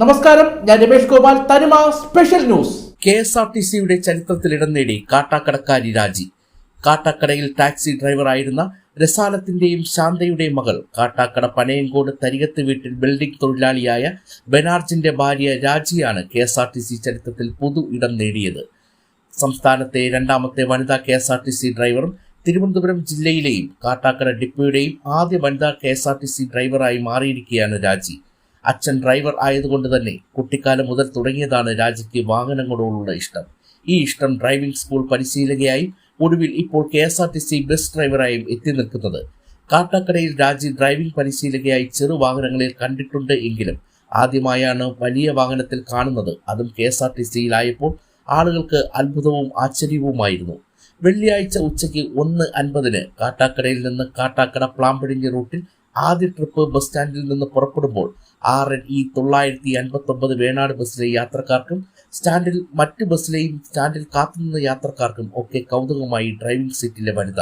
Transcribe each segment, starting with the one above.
നമസ്കാരം ഞാൻ Ramesh Gopal Thanima special news. K S R T സിയുടെ ചരിത്രത്തിൽ ഇടം നേടി കാട്ടാക്കടക്കാരി രാജി. കാട്ടാക്കടയിൽ ടാക്സി ഡ്രൈവറായിരുന്ന രസാലത്തിന്റെയും ശാന്തയുടെയും മകൾ കാട്ടാക്കട പനയങ്കോട് തരികത്ത് വീട്ടിൽ ബിൽഡിംഗ് തൊഴിലാളിയായ ബെനാർജിന്റെ ഭാര്യ രാജിയാണ് K S R T C ചരിത്രത്തിൽ പൊതു ഇടം നേടിയത്. സംസ്ഥാനത്തെ രണ്ടാമത്തെ വനിതാ K S R T C ഡ്രൈവറും തിരുവനന്തപുരം ജില്ലയിലെയും കാട്ടാക്കട ഡിപ്പോയുടെയും ആദ്യ വനിതാ K S R T C ഡ്രൈവറായി മാറിയിരിക്കുകയാണ് രാജി. അച്ഛൻ ഡ്രൈവർ ആയതുകൊണ്ട് തന്നെ കുട്ടിക്കാലം മുതൽ തുടങ്ങിയതാണ് രാജയ്ക്ക് വാഹനങ്ങളോടുള്ള ഇഷ്ടം. ഈ ഇഷ്ടം ഡ്രൈവിംഗ് സ്കൂൾ പരിശീലകയായും ഒടുവിൽ ഇപ്പോൾ K S R T C bus ഡ്രൈവറായും എത്തി നിൽക്കുന്നത്. കാട്ടാക്കടയിൽ രാജി ഡ്രൈവിംഗ് പരിശീലകയായി ചെറു വാഹനങ്ങളിൽ കണ്ടിട്ടുണ്ട് എങ്കിലും ആദ്യമായാണ് വലിയ വാഹനത്തിൽ കാണുന്നത്. അതും കെ എസ് ആർ ടി സിയിലായപ്പോൾ ആളുകൾക്ക് അത്ഭുതവും ആശ്ചര്യവുമായിരുന്നു. വെള്ളിയാഴ്ച ഉച്ചയ്ക്ക് ഒന്ന് അൻപതിന് കാട്ടാക്കടയിൽ നിന്ന് കാട്ടാക്കട പ്ലാമ്പടിഞ്ഞ് റൂട്ടിൽ ആദ്യ ട്രിപ്പ് ബസ് സ്റ്റാൻഡിൽ നിന്ന് പുറപ്പെടുമ്പോൾ ആർ എൻ ഇ തൊള്ളായിരത്തി അൻപത്തി ഒമ്പത് വേണാട് ബസ്സിലെ യാത്രക്കാർക്കും സ്റ്റാൻഡിൽ മറ്റ് ബസ്സിലെയും സ്റ്റാൻഡിൽ കാത്തുനിന്ന യാത്രക്കാർക്കും ഒക്കെ കൗതുകമായി ഡ്രൈവിംഗ് സീറ്റിലെ വനിത.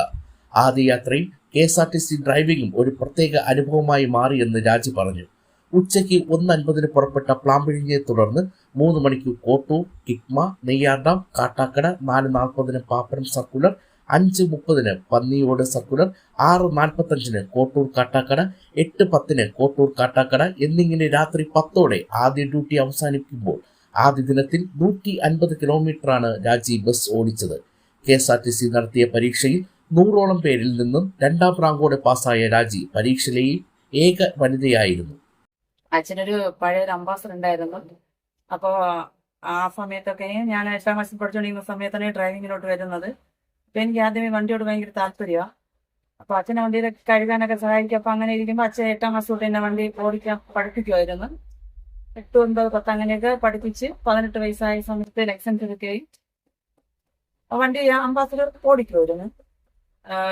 ആദ്യ യാത്രയും K S R T C ഡ്രൈവിംഗും ഒരു പ്രത്യേക അനുഭവമായി മാറിയെന്ന് രാജി പറഞ്ഞു. ഉച്ചയ്ക്ക് ഒന്ന് അൻപതിന് പുറപ്പെട്ട പ്ലാമ്പിഴിഞ്ഞെ തുടർന്ന് മൂന്ന് മണിക്ക് കോട്ടൂർ കിക്മ നെയ്യാർഡാം കാട്ടാക്കട നാല് നാൽപ്പതിന് പാപ്പനം സർക്കുലർ അഞ്ച് മുപ്പതിന് പന്നിയോട് സർക്കുലർ ആറ് നാൽപ്പത്തഞ്ചിന് കോട്ടൂർ കാട്ടാക്കട എട്ട് പത്തിന് കോട്ടൂർ കാട്ടാക്കട എന്നിങ്ങനെ രാത്രി പത്തോടെ ആദ്യ ഡ്യൂട്ടി അവസാനിക്കുമ്പോൾ ആദ്യ ദിനത്തിൽ നൂറ്റി അൻപത് കിലോമീറ്ററാണ് രാജി ബസ് ഓടിച്ചത്. K S R T C നടത്തിയ പരീക്ഷയിൽ നൂറോളം പേരിൽ നിന്നും രണ്ടാം റാങ്കോടെ പാസ്സായ രാജി പരീക്ഷയിലെയും ഏക വനിതയായിരുന്നു. അച്ഛനൊരു പഴയ അംബാസഡർ ഉണ്ടായിരുന്നു. അപ്പോൾ ആ സമയത്തൊക്കെ ഞാൻ എട്ടാം ക്ലാസ്സിൽ പഠിച്ചുകൊണ്ടിരിക്കുന്ന സമയത്താണ് ഡ്രൈവിങ്ങിലോട്ട് വരുന്നത്. അപ്പം എനിക്ക് ആദ്യമേ വണ്ടിയോട് ഭയങ്കര താല്പര്യമാണ് അപ്പോൾ അച്ഛനെ വണ്ടിയിലൊക്കെ കഴുകാനൊക്കെ സഹായിക്കും. അപ്പം അങ്ങനെ ഇരിക്കുമ്പോൾ അച്ഛൻ എട്ടാം ക്ലാസ് തൊട്ട് എന്നെ വണ്ടി ഓടിക്കാൻ പഠിപ്പിക്കുമായിരുന്നു എട്ട് ഒൻപത് പത്ത് അങ്ങനെയൊക്കെ പഠിപ്പിച്ച് പതിനെട്ട് വയസ്സായ സമയത്ത് ലൈസൻസ് എടുക്കുകയും വണ്ടി അമ്പാസിൽ ഓടിക്കുമായിരുന്നു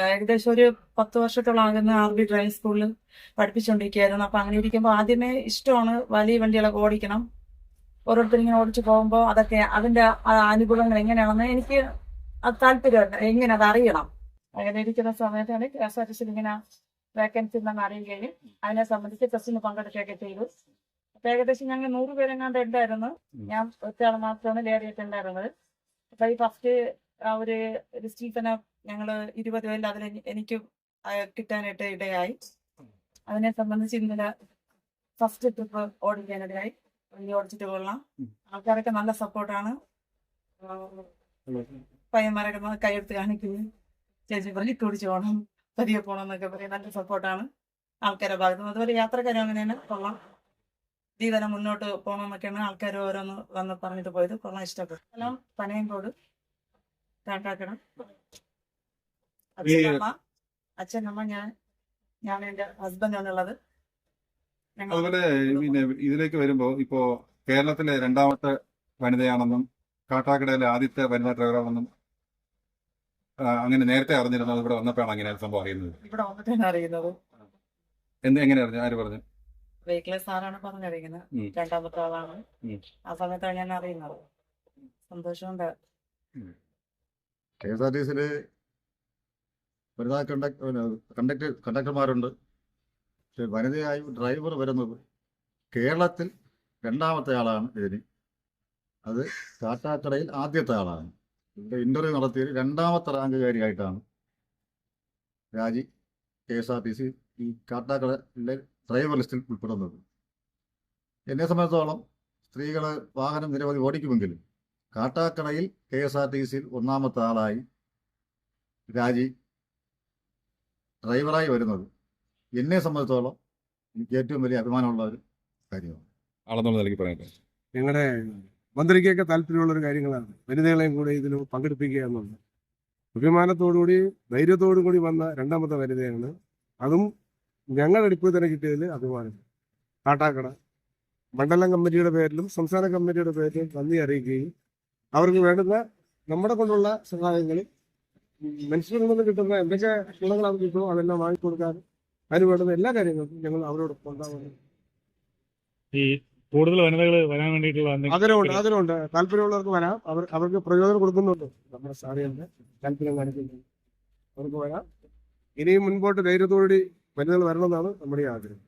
ഏകദേശം ഒരു പത്ത് വർഷത്തോളം ആകുന്ന ആർ ബി ഡ്രൈവിംഗ് സ്കൂളിൽ പഠിപ്പിച്ചുകൊണ്ടിരിക്കുകയായിരുന്നു അപ്പൊ അങ്ങനെ ഇരിക്കുമ്പോൾ ആദ്യമേ ഇഷ്ടമാണ് വലിയ വണ്ടികളൊക്കെ ഓടിക്കണം. ഓരോരുത്തർ ഇങ്ങനെ ഓടിച്ചു പോകുമ്പോൾ അതൊക്കെ അതിന്റെ ആ അനുകൂലങ്ങൾ എങ്ങനെയാണെന്ന് എനിക്ക് അത് താല്പര്യമുണ്ട്. എങ്ങനെ അത് അറിയണം? അങ്ങനെ ഇരിക്കുന്ന സമയത്താണ് കെ എസ് ആർ ടി സിയിൽ ഇങ്ങനെ വേക്കൻസി ഉണ്ടെന്ന് അറിയുകയും അതിനെ സംബന്ധിച്ച് ടെസ്റ്റിന് പങ്കെടുക്കുകയൊക്കെ ചെയ്തു. അപ്പൊ ഏകദേശം ഞങ്ങൾ നൂറ് പേരെങ്ങാണ്ട് ഉണ്ടായിരുന്നു. ഞാൻ ഒറ്റയാൾ മാത്രമാണ് ലേറിയിട്ടുണ്ടായിരുന്നത് അപ്പൊ ഈ ഫസ്റ്റ് ആ ഒരു ലിസ്റ്റിൽ തന്നെ ഞങ്ങൾ ഇരുപത് പേരിൽ അതിൽ എനിക്ക് കിട്ടാനായിട്ട് ഇടയായി. അതിനെ സംബന്ധിച്ച് ഇന്നലെ ഫസ്റ്റ് ട്രിപ്പ് ഓടിക്കാനിടയായി. ഓടിച്ചിട്ട് കൊള്ളാം. ആൾക്കാരൊക്കെ നല്ല സപ്പോർട്ടാണ് പയ്യന്മാരൊക്കെ കൈയെടുത്ത് കാണിക്കുന്നു ചേച്ചി പറഞ്ഞ് ഓടിച്ചു പോകണം പതിയെ പോകണം എന്നൊക്കെ പറയും. നല്ല സപ്പോർട്ടാണ് ആൾക്കാരെ ഭാഗത്ത് നിന്ന്. അതുപോലെ യാത്രക്കാരും അങ്ങനെ തന്നെ കൊള്ളാം. ജീവനം മുന്നോട്ട് പോകണം എന്നൊക്കെയാണ് ആൾക്കാർ ഓരോന്ന് വന്ന് പറഞ്ഞിട്ട് പോയത്. കൊള്ളാം ഇഷ്ടപ്പെട്ടു. എല്ലാം പനയംകോട് കാട്ടാക്കണം അച്ഛനമ്മ അച്ഛനമ്മ ഞാൻ ഞാൻ എന്റെ ഹസ്ബൻഡാണുള്ളത് അതുപോലെ പിന്നെ ഇതിലേക്ക് വരുമ്പോ ഇപ്പോ കേരളത്തിലെ രണ്ടാമത്തെ വനിതയാണെന്നും കാട്ടാക്കടയിലെ ആദ്യത്തെ വനിതാ ഡ്രൈവറാണെന്നും അങ്ങനെ നേരത്തെ അറിഞ്ഞിരുന്നത് ഇവിടെ വന്നപ്പോഴാണ് അങ്ങനെ ഒരു സംഭവം അറിയുന്നത്. ഇവിടെ വന്നിട്ടാണ് അറിയുന്നത്. എന്ത് എങ്ങനെ അറിഞ്ഞു? ആര് പറഞ്ഞു? വെഹിക്കിൾ സാറാണ് പറഞ്ഞറിയിക്കുന്നത്. രണ്ടാമത്തെ ആളാണ്. ആ സമയത്താണ് ഞാൻ അറിയുന്നത്. സന്തോഷമുണ്ട്. കെ എസ് ആർ ടി വനിതാ കണ്ടക്ടർ കണ്ടക്ടർ കണ്ടക്ടർമാരുണ്ട് പക്ഷെ വനിതയായി ഡ്രൈവർ വരുന്നത് കേരളത്തിൽ രണ്ടാമത്തെ ആളാണ് ഇതിന്. അത് കാട്ടാക്കടയിൽ ആദ്യത്തെ ആളാണ്. ഇന്റർവ്യൂ നടത്തിയത് രണ്ടാമത്തെ റാങ്കുകാരിയായിട്ടാണ് Raji K S R T C ഈ കാട്ടാക്കടയിലെ ഡ്രൈവർ ലിസ്റ്റിൽ ഉൾപ്പെടുന്നത്. എന്നെ സംബന്ധിച്ചോളം സ്ത്രീകൾ വാഹനം നിരവധി ഓടിക്കുമെങ്കിലും കാട്ടാക്കടയിൽ കെ എസ് ആർ ടി സിയിൽ ഒന്നാമത്തെ ആളായി രാജി ഡ്രൈവറായി വരുന്നത് എന്നെ സംബന്ധിച്ചോളം എനിക്ക് ഏറ്റവും വലിയ അഭിമാനമുള്ള ഒരു കാര്യമാണ്. ആളെന്നുള്ള നിലയ്ക്ക് പറയാൻ ഞങ്ങളുടെ മന്ത്രിക്കൊക്കെ താല്പര്യമുള്ള ഒരു കാര്യങ്ങളാണ്. വനിതകളെയും കൂടെ ഇതിൽ പങ്കെടുപ്പിക്കുക എന്നുള്ളത്. അഭിമാനത്തോടുകൂടി ധൈര്യത്തോടു കൂടി വന്ന രണ്ടാമത്തെ വനിതയാണ്. അതും ഞങ്ങളുടെ അടുപ്പിൽ തന്നെ കിട്ടിയതിൽ അഭിമാനം. കാട്ടാക്കട. മണ്ഡലം കമ്മിറ്റിയുടെ പേരിലും സംസ്ഥാന കമ്മിറ്റിയുടെ പേരിലും നന്ദി അറിയിക്കുകയും അവർക്ക് വേണ്ടുന്ന നമ്മുടെ കൊണ്ടുള്ള സഹായങ്ങൾ മനുഷ്യരിൽ നിന്ന് കിട്ടുന്ന എന്തൊക്കെ ഗുണങ്ങൾ അവർ കിട്ടുമോ അതെല്ലാം വാങ്ങിക്കൊടുക്കാനും അതിന് വേണ്ടുന്ന എല്ലാ കാര്യങ്ങൾക്കും ഞങ്ങൾ അവരോടൊപ്പം ഉണ്ടാവുന്നത് കൂടുതൽ വനിതകൾ വരാൻ വേണ്ടിയിട്ടുള്ള ആഗ്രഹമുണ്ട് ആഗ്രഹമുണ്ട് താല്പര്യമുള്ളവർക്ക് വരാം. അവർ അവർക്ക് പ്രയോജനം കൊടുക്കുന്നുണ്ട്. നമ്മുടെ സാറിയുടെ താല്പര്യം കാണിക്കുന്നുണ്ട്. അവർക്ക് വരാം. ഇനിയും മുൻപോട്ട് ധൈര്യത്തോടുകൂടി വനിതകൾ വരണമെന്നാണ് നമ്മുടെ ആഗ്രഹം.